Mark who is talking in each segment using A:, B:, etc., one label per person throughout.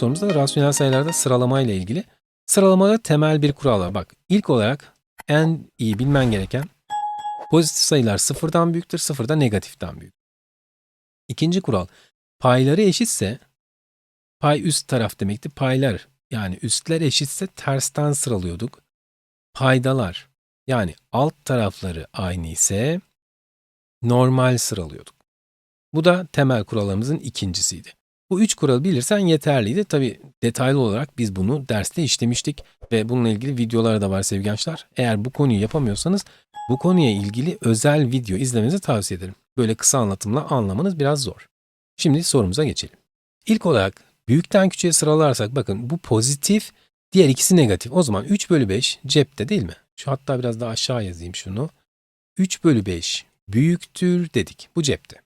A: sorumuz da rasyonel sayılarda sıralama ile ilgili. Sıralamada temel bir kural var. Bak ilk olarak en iyi bilmen gereken pozitif sayılar sıfırdan büyüktür, sıfır da negatiften büyük. İkinci kural payları eşitse pay üst taraf demekti. Paylar yani üstler eşitse tersten sıralıyorduk. Paydalar yani alt tarafları aynı ise normal sıralıyorduk. Bu da temel kurallarımızın ikincisiydi. Bu üç kuralı bilirsen yeterliydi. Tabi detaylı olarak biz bunu derste işlemiştik ve bununla ilgili videolar da var sevgili gençler. Eğer bu konuyu yapamıyorsanız bu konuya ilgili özel video izlemenizi tavsiye ederim. Böyle kısa anlatımla anlamanız biraz zor. Şimdi sorumuza geçelim. İlk olarak büyükten küçüğe sıralarsak bakın bu pozitif, diğer ikisi negatif. O zaman 3 bölü 5 cepte değil mi? Şu hatta biraz daha aşağı yazayım şunu. 3 bölü 5 büyüktür dedik. Bu cepte.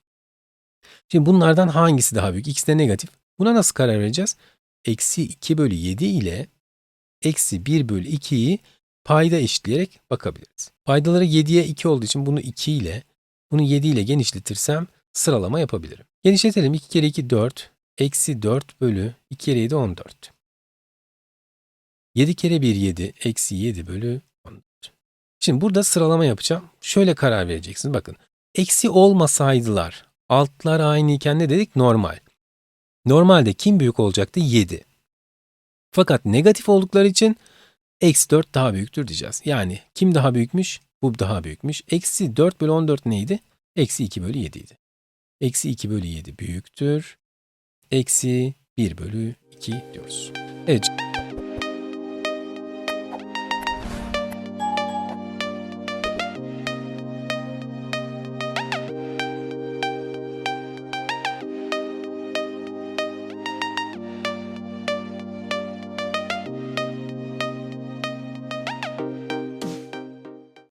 A: Şimdi bunlardan hangisi daha büyük? İkisi de negatif. Buna nasıl karar vereceğiz? Eksi 2 bölü 7 ile eksi 1 bölü 2'yi payda eşitleyerek bakabiliriz. Paydaları 7'ye 2 olduğu için bunu 2 ile, bunu 7 ile genişletirsem sıralama yapabilirim. Genişletelim. 2 kere 2 4, eksi 4 bölü 2 kere 7 14. 7 kere 1 7, eksi 7 bölü 14. Şimdi burada sıralama yapacağım. Şöyle karar vereceksiniz. Bakın. Eksi olmasaydılar, altlar aynıyken ne dedik? Normal. Normalde kim büyük olacaktı? 7. Fakat negatif oldukları için eksi 4 daha büyüktür diyeceğiz. Yani kim daha büyükmüş? Bu daha büyükmüş. Eksi 4 bölü 14 neydi? Eksi 2 bölü 7 idi. Eksi 2 bölü 7 büyüktür. Eksi 1 bölü 2 diyoruz. Evet.